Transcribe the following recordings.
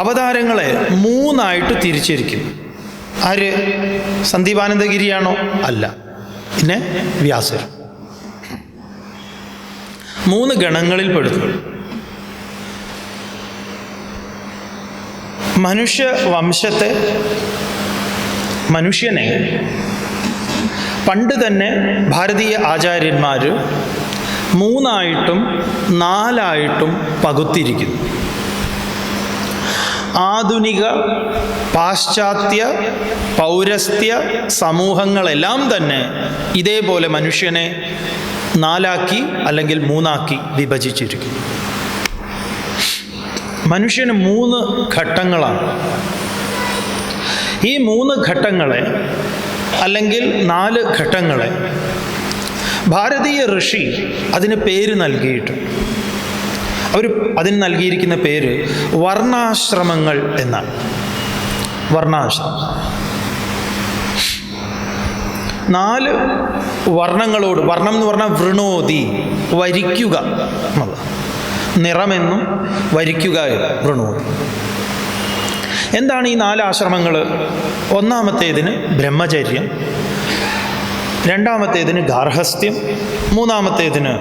അവതാരങ്ങളെ മൂന്നായിട്ട് തിരിച്ചിരിക്കും. ആര്? സന്ദീപാനന്ദഗിരിയാണോ? അല്ല. പിന്നെ വ്യാസർ. മൂന്ന് ഗണങ്ങളിൽ പെടുന്നു മനുഷ്യ വംശത്തെ മനുഷ്യനെ പണ്ട് തന്നെ ഭാരതീയ ആചാര്യന്മാർ മൂന്നായിട്ടും നാലായിട്ടും പകുത്തിരിക്കുന്നു. ആധുനിക പാശ്ചാത്യ പൗരസ്ത്യ സമൂഹങ്ങളെല്ലാം തന്നെ ഇതേപോലെ മനുഷ്യനെ നാലാക്കി അല്ലെങ്കിൽ മൂന്നാക്കി വിഭജിച്ചിരിക്കും മനുഷ്യന് മൂന്ന് ഘട്ടങ്ങളാണ്. ഈ മൂന്ന് ഘട്ടങ്ങളെ അല്ലെങ്കിൽ നാല് ഘട്ടങ്ങളെ ഭാരതീയ ഋഷി അതിന് പേര് നൽകിയിട്ടുണ്ട്. അവർ അതിന് നൽകിയിരിക്കുന്ന പേര് വർണാശ്രമങ്ങൾ എന്നാണ്. വർണാശ്രമം. നാല് വർണങ്ങളോട് വർണം എന്ന് പറഞ്ഞാൽ വൃണോതി വരിക്കുക എന്നുള്ളത്. നിറമെന്നും വരിക്കുക വൃണോതി എന്താണ് ഈ നാല് ആശ്രമങ്ങൾ? ഒന്നാമത്തേതിന് ബ്രഹ്മചര്യം രണ്ടാമത്തേതിന് ഗാർഹസ്ഥ്യം മൂന്നാമത്തേതിന്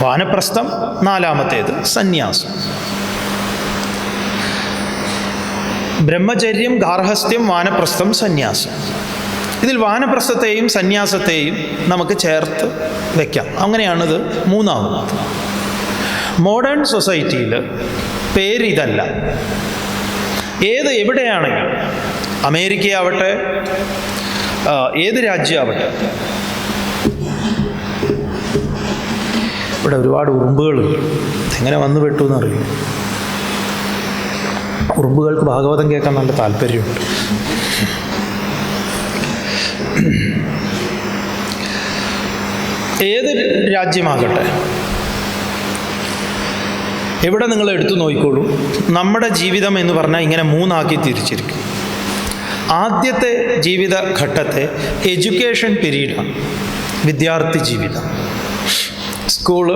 വാനപ്രസ്ഥം നാലാമത്തേത് സന്യാസം. ബ്രഹ്മചര്യം ഗാർഹസ്ഥ്യം വാനപ്രസ്ഥം സന്യാസം. ഇതിൽ വാനപ്രസ്ഥത്തെയും സന്യാസത്തെയും നമുക്ക് ചേർത്ത് വയ്ക്കാം അങ്ങനെയാണിത് മൂന്നാമത്. മോഡേൺ സൊസൈറ്റിയിൽ പേരിതല്ല. ഏത് എവിടെയാണെങ്കിലും അമേരിക്കയാവട്ടെ ഏത് രാജ്യമാവട്ടെ ഇവിടെ ഒരുപാട് ഉറുമ്പുകൾ എങ്ങനെ വന്നു പെട്ടു എന്നറിയും? ഉറുമ്പുകൾക്ക് ഭാഗവതം കേൾക്കാൻ നല്ല താല്പര്യമുണ്ട്. ഏത് രാജ്യമാകട്ടെ എവിടെ നിങ്ങൾ എടുത്തു നോക്കിക്കോളൂ നമ്മുടെ ജീവിതം എന്ന് പറഞ്ഞാൽ ഇങ്ങനെ മൂന്നാക്കി തിരിച്ചിരിക്കും. ആദ്യത്തെ ജീവിത ഘട്ടത്തെ എഡ്യൂക്കേഷൻ പീരീഡാണ് വിദ്യാർത്ഥി ജീവിതം. സ്കൂൾ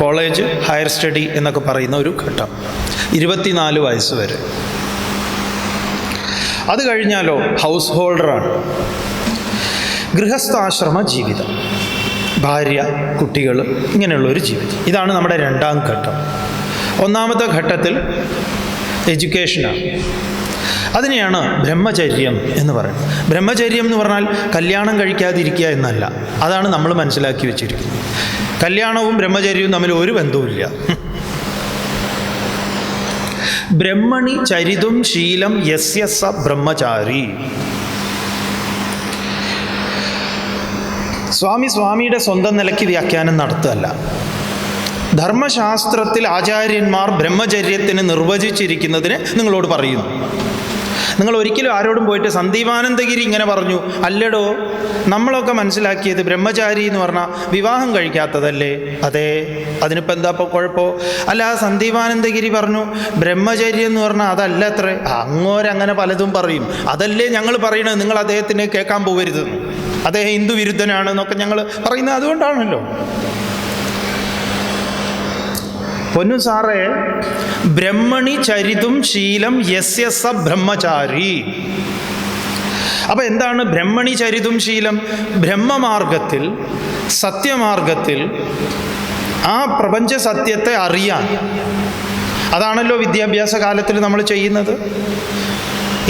കോളേജ് ഹയർ സ്റ്റഡി എന്നൊക്കെ പറയുന്ന ഒരു ഘട്ടം. ഇരുപത്തിനാല് വയസ്സ് വരെ. അത് കഴിഞ്ഞാലോ ഹൗസ് ഹോൾഡറാണ്. ഗൃഹസ്ഥാശ്രമ ജീവിതം. ഭാര്യ കുട്ടികൾ ഇങ്ങനെയുള്ളൊരു ജീവിതം. ഇതാണ് നമ്മുടെ രണ്ടാം ഘട്ടം. ഒന്നാമത്തെ ഘട്ടത്തിൽ എഡ്യൂക്കേഷനാണ് അതിനെയാണ് ബ്രഹ്മചര്യം എന്ന് പറയുന്നത്. ബ്രഹ്മചര്യം എന്ന് പറഞ്ഞാൽ കല്യാണം കഴിക്കാതിരിക്കുക എന്നല്ല. അതാണ് നമ്മൾ മനസ്സിലാക്കി വെച്ചിരിക്കുന്നത്. കല്യാണവും ബ്രഹ്മചര്യവും തമ്മിൽ ഒരു ബന്ധവുമില്ല. ബ്രഹ്മണി ചരിതും ശീലം യസ്യ സ ബ്രഹ്മചാരി. സ്വാമി സ്വാമിയുടെ സ്വന്തം നിലയ്ക്ക് വ്യാഖ്യാനം നടത്തുകയല്ല. ധർമ്മശാസ്ത്രത്തിൽ ആചാര്യന്മാർ ബ്രഹ്മചര്യത്തിന് നിർവചിച്ചിരിക്കുന്നതിന് നിങ്ങളോട് പറയുന്നു. നിങ്ങൾ ഒരിക്കലും ആരോടും പോയിട്ട് സന്ദീപാനന്ദഗിരി ഇങ്ങനെ പറഞ്ഞു അല്ലടോ നമ്മളൊക്കെ മനസ്സിലാക്കിയത് ബ്രഹ്മചാരി എന്ന് പറഞ്ഞാൽ വിവാഹം കഴിക്കാത്തതല്ലേ? അതെ അതിനിപ്പോൾ എന്താ ഇപ്പോൾ കുഴപ്പമോ അല്ല സന്ദീപാനന്ദഗിരി പറഞ്ഞു ബ്രഹ്മചര്യം എന്ന് പറഞ്ഞാൽ അതല്ല അത്ര അങ്ങോരങ്ങനെ പലതും പറയും. അതല്ലേ ഞങ്ങൾ പറയണത് നിങ്ങൾ അദ്ദേഹത്തിന് കേൾക്കാൻ പോകരുത്. അദ്ദേഹം ഹിന്ദു വിരുദ്ധനാണ് എന്നൊക്കെ ഞങ്ങൾ പറയുന്നത് അതുകൊണ്ടാണല്ലോ. പൊന്നു സാറേ ബ്രഹ്മണി ചരിതും ശീലം യസ്യ സ ബ്രഹ്മചാരി. അപ്പൊ എന്താണ് ബ്രഹ്മണി ചരിതും ശീലം? ബ്രഹ്മമാർഗത്തിൽ സത്യമാർഗത്തിൽ ആ പ്രപഞ്ച സത്യത്തെ അറിയാൻ. അതാണല്ലോ വിദ്യാഭ്യാസ കാലത്തിൽ നമ്മൾ ചെയ്യുന്നത്.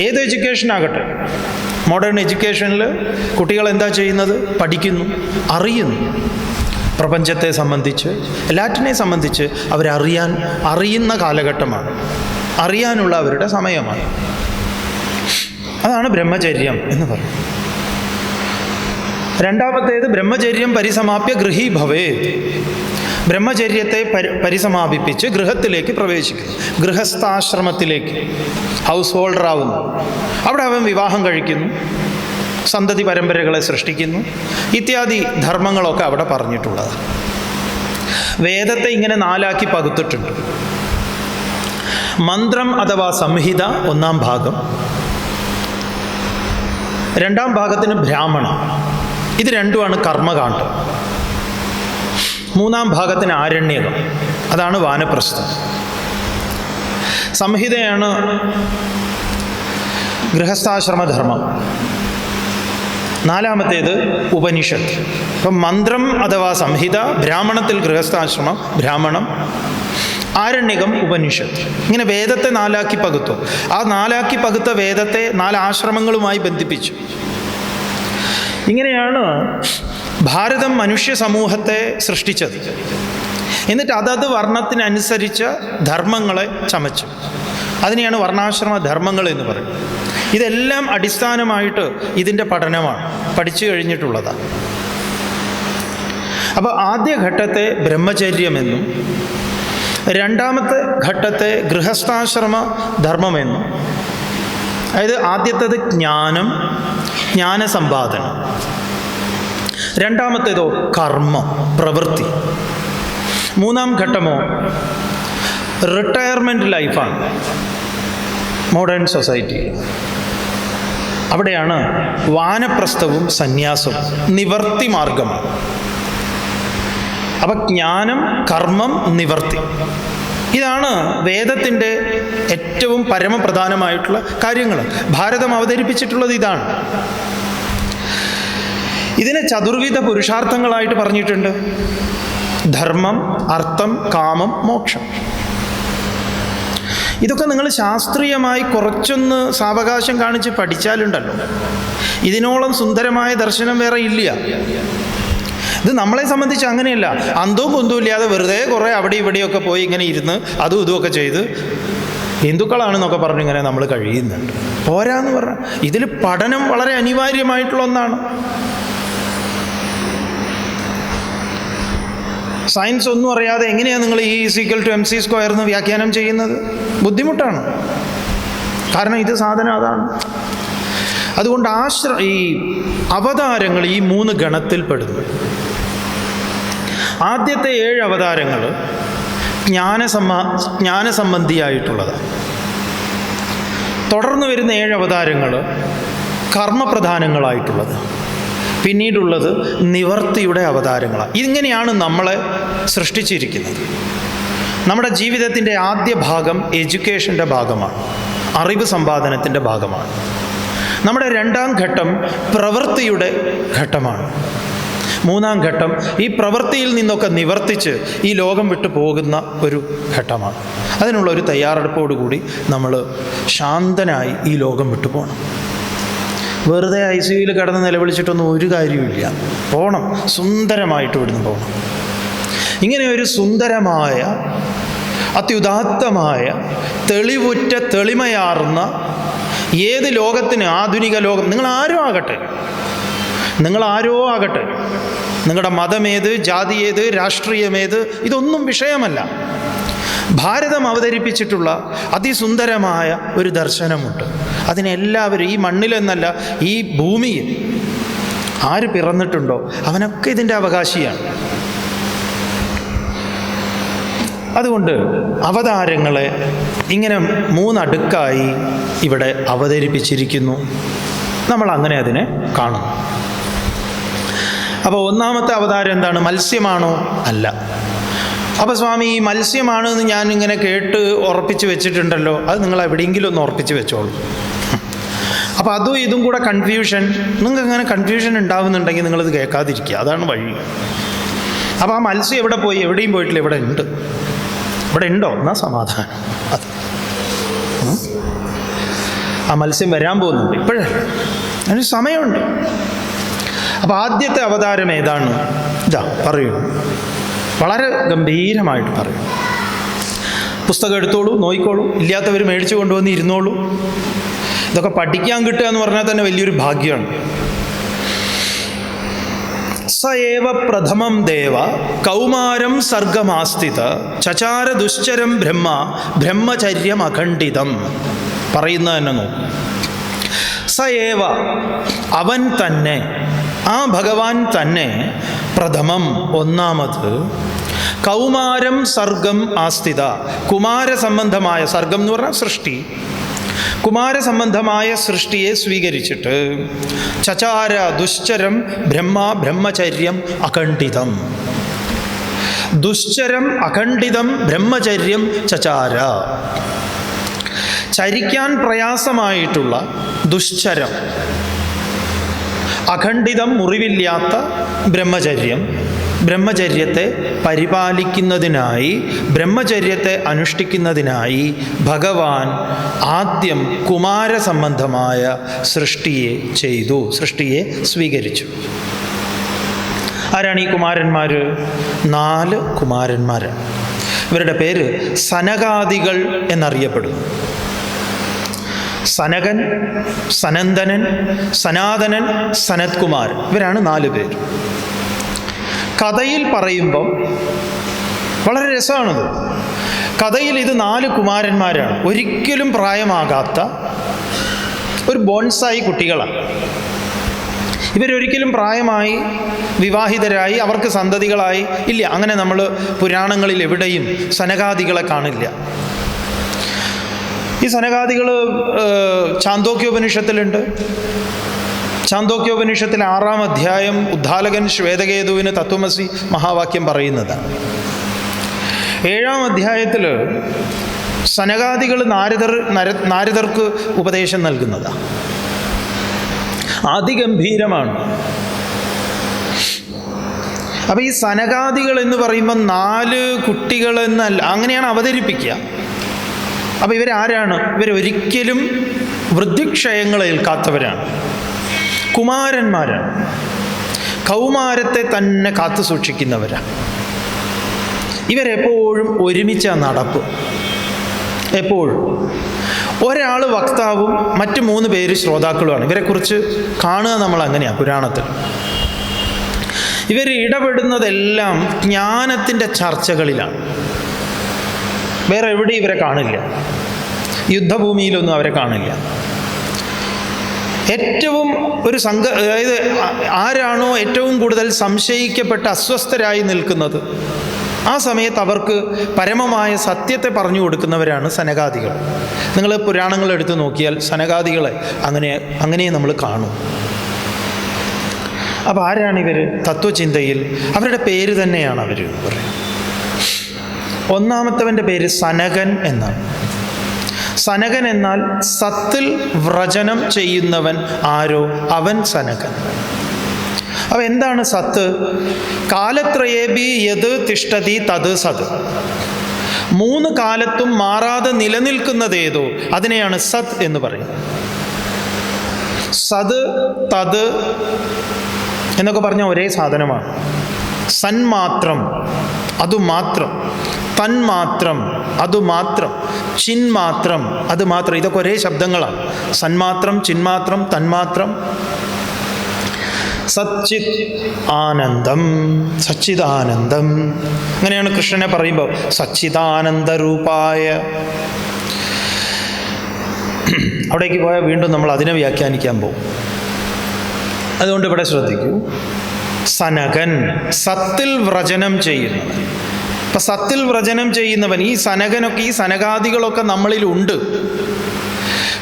ഏത് എഡ്യൂക്കേഷൻ ആകട്ടെ. മോഡേൺ എഡ്യൂക്കേഷനിൽ കുട്ടികൾ എന്താ ചെയ്യുന്നത്? പഠിക്കുന്നു അറിയുന്നു. പ്രപഞ്ചത്തെ സംബന്ധിച്ച് എല്ലാറ്റിനെ സംബന്ധിച്ച് അവരറിയാൻ അറിയുന്ന കാലഘട്ടമാണ്. അറിയാനുള്ള അവരുടെ സമയമാണ്. അതാണ് ബ്രഹ്മചര്യം എന്ന് പറയുന്നത്. രണ്ടാമത്തേത് ബ്രഹ്മചര്യം പരിസമാപ്യ ഗൃഹീ ഭവേ. ബ്രഹ്മചര്യത്തെ പരി പരിസമാപിപ്പിച്ച് ഗൃഹത്തിലേക്ക് പ്രവേശിക്കുന്നു. ഗൃഹസ്ഥാശ്രമത്തിലേക്ക് ഹൗസ് ഹോൾഡർ ആവുന്നു അവിടെ അവൻ വിവാഹം കഴിക്കുന്നു. സന്തതി പരമ്പരകളെ സൃഷ്ടിക്കുന്നു. ഇത്യാദി ധർമ്മങ്ങളൊക്കെ അവിടെ പറഞ്ഞിട്ടുള്ളത്. വേദത്തെ ഇങ്ങനെ നാലാക്കി പകുത്തിട്ടുണ്ട്. മന്ത്രം അഥവാ സംഹിത ഒന്നാം ഭാഗം. രണ്ടാം ഭാഗത്തിന് ബ്രാഹ്മണ. ഇത് രണ്ടുമാണ് കർമ്മകാന്ഡം മൂന്നാം ഭാഗത്തിന് ആരണ്യകം. അതാണ് വാനപ്രസ്ഥം. സംഹിതയാണ് ഗൃഹസ്ഥാശ്രമധർമ്മം. നാലാമത്തേത് ഉപനിഷത്ത്. ഇപ്പം മന്ത്രം അഥവാ സംഹിത ബ്രാഹ്മണത്തിൽ ഗൃഹസ്ഥാശ്രമം ബ്രാഹ്മണം ആരണ്യകം ഉപനിഷത്ത്. ഇങ്ങനെ വേദത്തെ നാലാക്കി പകുത്തു. ആ നാലാക്കി പകുത്ത വേദത്തെ നാലാശ്രമങ്ങളുമായി ബന്ധിപ്പിച്ചു. ഇങ്ങനെയാണ് ഭാരതം മനുഷ്യ സമൂഹത്തെ സൃഷ്ടിച്ചത്. എന്നിട്ട് അതത് വർണത്തിനനുസരിച്ച് ധർമ്മങ്ങളെ ചമച്ചു. അതിനെയാണ് വർണാശ്രമ ധർമ്മങ്ങൾ എന്ന് പറയുന്നത്. ഇതെല്ലാം അടിസ്ഥാനമായിട്ട് ഇതിന്റെ പഠനമാണ് പഠിച്ചു കഴിഞ്ഞിട്ടുള്ളതാണ്. അപ്പോൾ ആദ്യ ഘട്ടത്തെ ബ്രഹ്മചര്യമെന്നും രണ്ടാമത്തെ ഘട്ടത്തെ ഗൃഹസ്ഥാശ്രമ ധർമ്മമെന്നും അതായത് ആദ്യത്തേത് ജ്ഞാനം ജ്ഞാനസമ്പാദനം. രണ്ടാമത്തേതോ കർമ്മം പ്രവൃത്തി. മൂന്നാം ഘട്ടമോ റിട്ടയർമെന്റ് ലൈഫാണ് മോഡേൺ സൊസൈറ്റി. അവിടെയാണ് വാനപ്രസ്ഥവും സന്യാസവും. നിവർത്തി മാർഗമാണ് അപ്പം ജ്ഞാനം കർമ്മം നിവർത്തി. ഇതാണ് വേദത്തിന്റെ ഏറ്റവും പരമപ്രധാനമായിട്ടുള്ള കാര്യങ്ങൾ. ഭാരതം അവതരിപ്പിച്ചിട്ടുള്ളത് ഇതാണ്. ഇതിനെ ചതുർവിധ പുരുഷാർത്ഥങ്ങളായിട്ട് പറഞ്ഞിട്ടുണ്ട്. ധർമ്മം അർത്ഥം കാമം മോക്ഷം. ഇതൊക്കെ നിങ്ങൾ ശാസ്ത്രീയമായി കുറച്ചൊന്ന് സാവകാശം കാണിച്ച് പഠിച്ചാലുണ്ടല്ലോ. ഇതിനോളം സുന്ദരമായ ദർശനം വേറെ ഇല്ല. ഇത് നമ്മളെ സംബന്ധിച്ച് അങ്ങനെയല്ല. അന്തവും കുന്തവും ഇല്ലാതെ വെറുതെ കുറേ അവിടെ ഇവിടെയൊക്കെ പോയി ഇങ്ങനെ ഇരുന്ന് അതും ഇതുമൊക്കെ ചെയ്ത് ഹിന്ദുക്കളാണെന്നൊക്കെ പറഞ്ഞ് ഇങ്ങനെ നമ്മൾ കഴിയുന്നുണ്ട്. പോരാന്ന് പറഞ്ഞാൽ ഇതിൽ പഠനം വളരെ അനിവാര്യമായിട്ടുള്ള ഒന്നാണ്. സയൻസ് ഒന്നും അറിയാതെ എങ്ങനെയാണ് നിങ്ങൾ ഈ equal to M C square എന്ന് വ്യാഖ്യാനം ചെയ്യുന്നത്? ബുദ്ധിമുട്ടാണ്. കാരണം ഇത് സാധനം അതാണ്. അതുകൊണ്ട് ആശ്ര ഈ അവതാരങ്ങൾ ഈ മൂന്ന് ഗണത്തിൽപ്പെടുന്നു. ആദ്യത്തെ ഏഴ് അവതാരങ്ങൾ ജ്ഞാനസമ്മ ജ്ഞാനസംബന്ധിയായിട്ടുള്ളതാണ് തുടർന്ന് വരുന്ന ഏഴ് അവതാരങ്ങൾ കർമ്മപ്രധാനങ്ങളായിട്ടുള്ളത്. പിന്നീടുള്ളത് നിവർത്തിയുടെ അവതാരങ്ങളാണ് ഇങ്ങനെയാണ് നമ്മളെ സൃഷ്ടിച്ചിരിക്കുന്നത്. നമ്മുടെ ജീവിതത്തിന്റെ ആദ്യ ഭാഗം എഡ്യൂക്കേഷന്റെ ഭാഗമാണ്. അറിവ് സമ്പാദനത്തിന്റെ ഭാഗമാണ്. നമ്മുടെ രണ്ടാം ഘട്ടം പ്രവൃത്തിയുടെ ഘട്ടമാണ്. മൂന്നാം ഘട്ടം ഈ പ്രവൃത്തിയിൽ നിന്നൊക്കെ നിവർത്തിച്ച് ഈ ലോകം വിട്ടു പോകുന്ന ഒരു ഘട്ടമാണ്. അതിനുള്ള ഒരു തയ്യാറെടുപ്പോടുകൂടി നമ്മൾ ശാന്തനായി ഈ ലോകം വിട്ടു പോകണം. വെറുതെ ഐ സി യുയിൽ കിടന്ന് നിലവിളിച്ചിട്ടൊന്നും ഒരു കാര്യമില്ല പോകണം സുന്ദരമായിട്ട് ഇവിടുന്ന് പോകണം ഇങ്ങനെ ഒരു സുന്ദരമായ അത്യുദാത്തമായ തെളിവുറ്റ തെളിമയാർന്ന ഏത് ലോകത്തിന് ആധുനിക ലോകം നിങ്ങൾ ആരോ ആകട്ടെ. നിങ്ങൾ ആരോ ആകട്ടെ. നിങ്ങളുടെ മതമേത് ജാതി ഏത് രാഷ്ട്രീയമേത് ഇതൊന്നും വിഷയമല്ല. ഭാരതം അവതരിപ്പിച്ചിട്ടുള്ള അതിസുന്ദരമായ ഒരു ദർശനമുണ്ട്. അതിനെല്ലാവരും ഈ മണ്ണിലെന്നല്ല ഈ ഭൂമിയിൽ ആര് പിറന്നിട്ടുണ്ടോ അവനൊക്കെ ഇതിന്റെ അവകാശിയാണ്. അതുകൊണ്ട് അവതാരങ്ങളെ ഇങ്ങനെ മൂന്നടുക്കായി ഇവിടെ അവതരിപ്പിച്ചിരിക്കുന്നു. നമ്മൾ അങ്ങനെ അതിനെ കാണുന്നു. അപ്പോൾ ഒന്നാമത്തെ അവതാരം എന്താണ്? മത്സ്യമാണോ? അല്ല. അപ്പോൾ സ്വാമി ഈ മത്സ്യമാണ് എന്ന് ഞാൻ ഇങ്ങനെ കേട്ട് ഉറപ്പിച്ച് വെച്ചിട്ടുണ്ടല്ലോ. അത് നിങ്ങൾ എവിടെയെങ്കിലും ഒന്ന് ഉറപ്പിച്ച് വെച്ചോളൂ. അപ്പോൾ അതും ഇതും കൂടെ കൺഫ്യൂഷൻ നിങ്ങൾക്ക് അങ്ങനെ കൺഫ്യൂഷൻ ഉണ്ടാവുന്നുണ്ടെങ്കിൽ നിങ്ങളിത് കേൾക്കാതിരിക്കുക. അതാണ് വഴി. അപ്പോൾ ആ മത്സ്യം എവിടെ പോയി? എവിടെയും പോയിട്ടില്ല. ഇവിടെ ഉണ്ട്. ഇവിടെ ഉണ്ടോ? എന്നാ സമാധാനം. അത്. ആ മത്സ്യം വരാൻ പോകുന്നുണ്ട്. ഇപ്പോഴല്ല അതിന് സമയമുണ്ട്. അപ്പോൾ ആദ്യത്തെ അവതാരം ഏതാണ്? ഇതാ പറയൂ. വളരെ ഗംഭീരമായിട്ട് പറയും പുസ്തകം എടുത്തോളൂ നോയിക്കോളൂ ഇല്ലാത്തവർ മേടിച്ചു കൊണ്ടുവന്ന് ഇരുന്നോളൂ. ഇതൊക്കെ പഠിക്കാൻ കിട്ടുക എന്ന് പറഞ്ഞാൽ തന്നെ വലിയൊരു ഭാഗ്യമാണ്. സയേവ പ്രഥമം ദേവ കൗമാരം സർഗമാസ്ഥിത ചചാര ദുശ്ചരം ബ്രഹ്മ ബ്രഹ്മചര്യം അഖണ്ഡിതം. പറയുന്നത് തന്നെ നോക്കും. സയേവ അവൻ തന്നെ ആ ഭഗവാൻ തന്നെ പ്രഥമം ഒന്നാമത് കൗമാരം സർഗം ആസ്ഥിത കുമാരസംബന്ധമായ സർഗം എന്ന് പറഞ്ഞാൽ സൃഷ്ടി. കുമാരസംബന്ധമായ സൃഷ്ടിയെ സ്വീകരിച്ചിട്ട് ചചാര ദുശ്ചരം ബ്രഹ്മ ബ്രഹ്മചര്യം അഖണ്ഡിതം. ദുശ്ചരം അഖണ്ഡിതം ബ്രഹ്മചര്യം ചചാര. ചരിക്കാൻ പ്രയാസമായിട്ടുള്ള ദുശ്ചരം. അഖണ്ഡിതം മുറിവില്ലാത്ത ബ്രഹ്മചര്യം. ബ്രഹ്മചര്യത്തെ പരിപാലിക്കുന്നതിനായി ബ്രഹ്മചര്യത്തെ അനുഷ്ഠിക്കുന്നതിനായി ഭഗവാൻ ആദ്യം കുമാരസംബന്ധമായ സൃഷ്ടിയെ ചെയ്തു സൃഷ്ടിയെ സ്വീകരിച്ചു. ആരാണ് ഈ കുമാരന്മാർ നാല് കുമാരന്മാരാണ് ഇവരുടെ പേര് സനകാദികൾ എന്നറിയപ്പെടുന്നു. സനകൻ സനന്ദനൻ സനാതനൻ സനത്കുമാർ. ഇവരാണ് നാല് പേര് കഥയിൽ പറയുമ്പം വളരെ രസമാണത്. കഥയിൽ ഇത് നാല് കുമാരന്മാരാണ്. ഒരിക്കലും പ്രായമാകാത്ത ഒരു ബോൺസായി കുട്ടികളാണ്. ഇവരൊരിക്കലും പ്രായമായി വിവാഹിതരായി അവർക്ക് സന്തതികളായി ഇല്ല. അങ്ങനെ നമ്മൾ പുരാണങ്ങളിൽ എവിടെയും സനകാദികളെ കാണില്ല. ഈ സനകാദികൾ ചാന്തോക്യോപനിഷത്തിലുണ്ട്. ചാന്തോക്യോപനിഷത്തിൽ ആറാം അധ്യായം ഉദ്ധാലകൻ ശ്വേതകേതുവിന് തത്വമസി മഹാവാക്യം പറയുന്നതാണ്. ഏഴാം അധ്യായത്തിൽ സനകാദികൾ നാരദർ നര നാരദർക്ക് ഉപദേശം നൽകുന്നതാണ് അതിഗംഭീരമാണ്. അപ്പോൾ ഈ സനകാദികൾ എന്ന് പറയുമ്പോൾ നാല് കുട്ടികൾ എന്നല്ല അങ്ങനെയാണ് അവതരിപ്പിക്കുക. അപ്പോൾ ഇവരാരാണ്? ഇവരൊരിക്കലും വൃദ്ധിക്ഷയങ്ങൾ ഏൽക്കാത്തവരാണ്. കുമാരന്മാരാണ്. കൗമാരത്തെ തന്നെ കാത്തു സൂക്ഷിക്കുന്നവരാണ്. ഇവരെപ്പോഴും ഒരുമിച്ച നടപ്പ്. എപ്പോഴും. ഒരാൾ വക്താവും മറ്റ് മൂന്ന് പേര് ശ്രോതാക്കളുമാണ്. ഇവരെക്കുറിച്ച് കാണുക നമ്മൾ അങ്ങനെയാണ് പുരാണത്തിൽ. ഇവർ ഇടപെടുന്നതെല്ലാം ജ്ഞാനത്തിന്റെ ചർച്ചകളിലാണ്. വേറെ എവിടെ ഇവരെ കാണില്ല. യുദ്ധഭൂമിയിലൊന്നും അവരെ കാണില്ല. ഏറ്റവും ഒരു സംഘ അതായത് ആരാണോ ഏറ്റവും കൂടുതൽ സംശയിക്കപ്പെട്ട് അസ്വസ്ഥരായി നിൽക്കുന്നത് ആ സമയത്ത് അവർക്ക് പരമമായ സത്യത്തെ പറഞ്ഞു കൊടുക്കുന്നവരാണ് സനകാദികൾ. നിങ്ങൾ പുരാണങ്ങൾ എടുത്തു നോക്കിയാൽ സനകാദികളെ അങ്ങനെ അങ്ങനെ നമ്മൾ കാണും. അപ്പോൾ ആരാണിവർ തത്വചിന്തയിൽ അവരുടെ പേര് തന്നെയാണ് അവർ പറയുന്നത്. ഒന്നാമത്തവന്റെ പേര് സനകൻ എന്നാണ്. സനകൻ എന്നാൽ സത്തിൽ വ്രജനം ചെയ്യുന്നവൻ ആരോ? അവൻ സനകൻ. അപ്പോൾ എന്താണ് സത്ത്? കാലത്രയേബി യത് തിഷ്ടതി തത് സത്. മൂന്ന് കാലത്തും മാറാതെ നിലനിൽക്കുന്നതേതോ അതിനെയാണ് സത് എന്ന് പറയുന്നത് സത് തത് എന്നൊക്കെ പറഞ്ഞ ഒരേ സാധനമാണ്. സന്മാത്രം. അതുമാത്രം തന്മാത്രം അതുമാത്രം ചിന്മാത്രം അത് മാത്രം ഇതൊക്കെ ഒരേ ശബ്ദങ്ങളാണ്. സന്മാത്രം ചിന്മാത്രം തന്മാത്രം. സച്ചിത് ആനന്ദം സച്ചിദാനന്ദം. അങ്ങനെയാണ് കൃഷ്ണനെ പറയുമ്പോൾ സച്ചിദാനന്ദരൂപായ. അവിടേക്ക് പോയാൽ വീണ്ടും നമ്മൾ അതിനെ വ്യാഖ്യാനിക്കാൻ പോകും. അതുകൊണ്ട് ഇവിടെ ശ്രദ്ധിക്കൂ. സനകൻ സത്തിൽ വ്രജനം ചെയ്യുന്നവൻ ഇപ്പം സത്തിൽ വ്രജനം ചെയ്യുന്നവൻ ഈ സനകനൊക്കെ ഈ സനകാദികളൊക്കെ നമ്മളിലുണ്ട്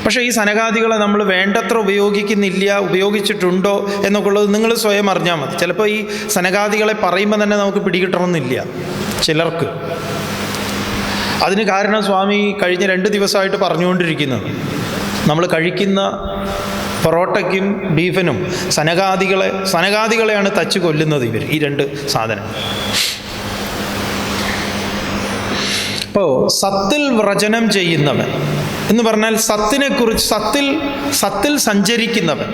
പക്ഷേ ഈ സനകാദികളെ നമ്മൾ വേണ്ടത്ര ഉപയോഗിക്കുന്നില്ല ഉപയോഗിച്ചിട്ടുണ്ടോ എന്നൊക്കെ ഉള്ളത് നിങ്ങൾ സ്വയം അറിഞ്ഞാൽ മതി. ചിലപ്പോൾ ഈ സനകാദികളെ പറയുമ്പോൾ തന്നെ നമുക്ക് പിടികിട്ടണമെന്നില്ല ചിലർക്ക്. അതിന് കാരണം സ്വാമി കഴിഞ്ഞ രണ്ട് ദിവസമായിട്ട് പറഞ്ഞുകൊണ്ടിരിക്കുന്നത്. നമ്മൾ കഴിക്കുന്ന പൊറോട്ടയ്ക്കും ബീഫിനും സനകാദികളെ സനകാദികളെയാണ് തച്ചു കൊല്ലുന്നത് ഇവർ ഈ രണ്ട് സാധനം. ഇപ്പോൾ സത്തിൽ വ്രജനം ചെയ്യുന്നവൻ എന്ന് പറഞ്ഞാൽ സത്തിനെ കുറിച്ച് സത്തിൽ സത്തിൽ സഞ്ചരിക്കുന്നവൻ.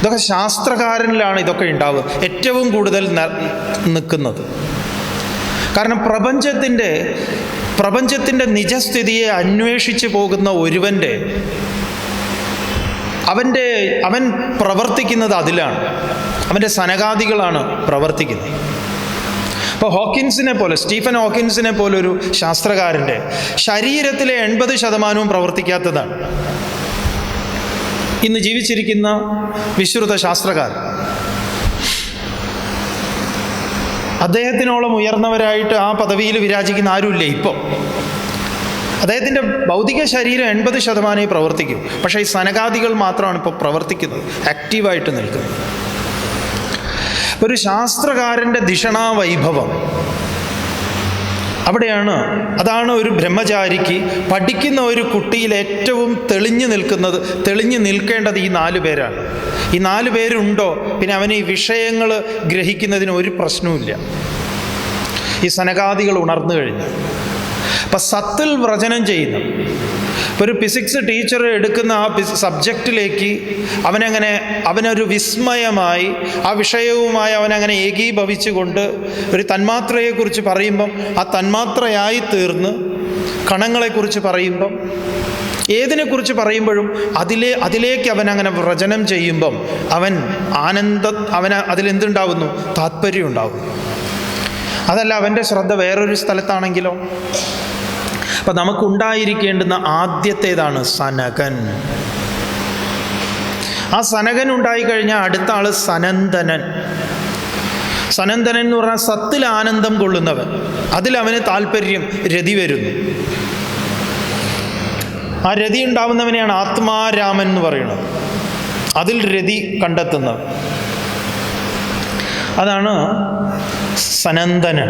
ഇതൊക്കെ ശാസ്ത്രകാരനിലാണ് ഇതൊക്കെ ഉണ്ടാവുക ഏറ്റവും കൂടുതൽ നിൽക്കുന്നത്. കാരണം പ്രപഞ്ചത്തിന്റെ പ്രപഞ്ചത്തിന്റെ നിജസ്ഥിതിയെ അന്വേഷിച്ച് പോകുന്ന ഒരുവന്റെ അവന്റെ അവൻ പ്രവർത്തിക്കുന്നത് അതിലാണ്. അവന്റെ സനകാദികളാണ് പ്രവർത്തിക്കുന്നത്. അപ്പോൾ ഹോക്കിൻസിനെ പോലെ സ്റ്റീഫൻ ഹോക്കിൻസിനെ പോലെ ഒരു ശാസ്ത്രകാരന്റെ ശരീരത്തിലെ എൺപത് ശതമാനവും പ്രവർത്തിക്കാത്തതാണ്. ഇന്ന് ജീവിച്ചിരിക്കുന്ന വിശ്രുത ശാസ്ത്രകാരൻ. അദ്ദേഹത്തിനോളം ഉയർന്നവരായിട്ട് ആ പദവിയിൽ വിരാജിക്കുന്ന ആരുമില്ല ഇപ്പോൾ അദ്ദേഹത്തിന്റെ ഭൗതിക ശരീരം എൺപത് ശതമാനമേ പ്രവർത്തിക്കും. പക്ഷേ ഈ സനകാദികൾ മാത്രമാണ് ഇപ്പോൾ പ്രവർത്തിക്കുന്നത്. ആക്റ്റീവായിട്ട് നിൽക്കുന്നത്. ഒരു ശാസ്ത്രകാരന്റെ ദിഷണാവൈഭവം. അവിടെയാണ് അതാണ് ഒരു ബ്രഹ്മചാരിക്ക് പഠിക്കുന്ന ഒരു കുട്ടിയിൽ ഏറ്റവും തെളിഞ്ഞു നിൽക്കുന്നത് തെളിഞ്ഞു നിൽക്കേണ്ടത് ഈ നാല് പേരാണ്. ഈ നാല് പേരുണ്ടോ? പിന്നെ അവന് ഈ വിഷയങ്ങൾ ഗ്രഹിക്കുന്നതിന് ഒരു പ്രശ്നവുമില്ല. ഈ സനകാദികൾ ഉണർന്നു കഴിഞ്ഞു. അപ്പം സത്തിൽ വ്രചനം ചെയ്യുന്നു. ഒരു ഫിസിക്സ് ടീച്ചർ എടുക്കുന്ന ആ സബ്ജക്റ്റിലേക്ക് അവനങ്ങനെ അവനൊരു വിസ്മയമായി ആ വിഷയവുമായി അവനങ്ങനെ ഏകീഭവിച്ചുകൊണ്ട് ഒരു തന്മാത്രയെക്കുറിച്ച് പറയുമ്പം ആ തന്മാത്രയായി തീർന്ന് കണങ്ങളെക്കുറിച്ച് പറയുമ്പം ഏതിനെക്കുറിച്ച് പറയുമ്പോഴും അതിലെ അതിലേക്ക് അവൻ അങ്ങനെ വ്രചനം ചെയ്യുമ്പം അവൻ ആനന്ദ അവന് അതിലെന്തുണ്ടാവുന്നു താത്പര്യം ഉണ്ടാകുന്നു അതല്ല അവന്റെ ശ്രദ്ധ വേറൊരു സ്ഥലത്താണെങ്കിലോ? അപ്പം നമുക്കുണ്ടായിരിക്കേണ്ടുന്ന ആദ്യത്തേതാണ് സനകൻ. ആ സനകൻ ഉണ്ടായിക്കഴിഞ്ഞാൽ അടുത്ത ആൾ സനന്ദനൻ. സനന്ദനൻ എന്ന് പറഞ്ഞാൽ സത്തിൽ ആനന്ദം കൊള്ളുന്നവൻ. അതിൽ അവന് താല്പര്യം രതി വരുന്നു. ആ രതി ഉണ്ടാവുന്നവനെയാണ് ആത്മാരാമൻ എന്ന് പറയുന്നത്. അതിൽ രതി കണ്ടെത്തുന്നത് അതാണ് സനന്ദനൻ.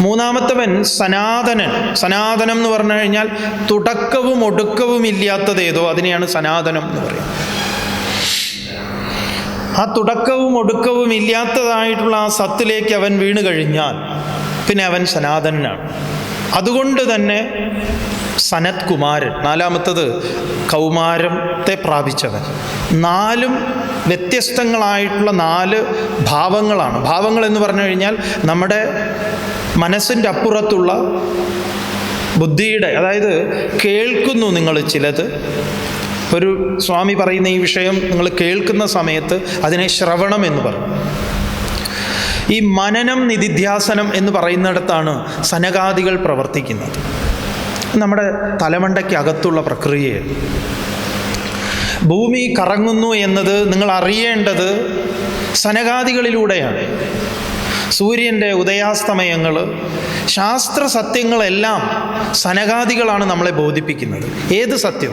മൂന്നാമത്തവൻ സനാതനൻ. സനാതനം എന്ന് പറഞ്ഞു കഴിഞ്ഞാൽ തുടക്കവും ഒടുക്കവും ഇല്ലാത്തത് ഏതോ? അതിനെയാണ് സനാതനം എന്ന് പറയുന്നത്. ആ തുടക്കവും ഒടുക്കവും ഇല്ലാത്തതായിട്ടുള്ള ആ സത്തിലേക്ക് അവൻ വീണ് കഴിഞ്ഞാൽ പിന്നെ അവൻ സനാതനാണ് അതുകൊണ്ട് തന്നെ സനത് കുമാരൻ നാലാമത്തത് കൗമാരത്തെ പ്രാപിച്ചവൻ. നാലും വ്യത്യസ്തങ്ങളായിട്ടുള്ള നാല് ഭാവങ്ങളാണ്. ഭാവങ്ങൾ എന്ന് പറഞ്ഞു കഴിഞ്ഞാൽ നമ്മുടെ മനസ്സിന്റെ അപ്പുറത്തുള്ള ബുദ്ധിയുടെ അതായത് കേൾക്കുന്നു നിങ്ങൾ ചിലത്. ഒരു സ്വാമി പറയുന്ന ഈ വിഷയം നിങ്ങൾ കേൾക്കുന്ന സമയത്ത് അതിനെ ശ്രവണം എന്ന് പറയും. ഈ മനനം നിധിധ്യാസനം എന്ന് പറയുന്നിടത്താണ് സനകാദികൾ പ്രവർത്തിക്കുന്നത്. നമ്മുടെ തലമണ്ടയ്ക്ക് അകത്തുള്ള പ്രക്രിയയാണ് ഭൂമി കറങ്ങുന്നു എന്നത് നിങ്ങൾ അറിയേണ്ടത് സനകാദികളിലൂടെയാണ്. സൂര്യന്റെ ഉദയാസ്തമയങ്ങൾ ശാസ്ത്ര സത്യങ്ങളെല്ലാം സനകാദികളാണ് നമ്മളെ ബോധിപ്പിക്കുന്നത്. ഏത് സത്യം?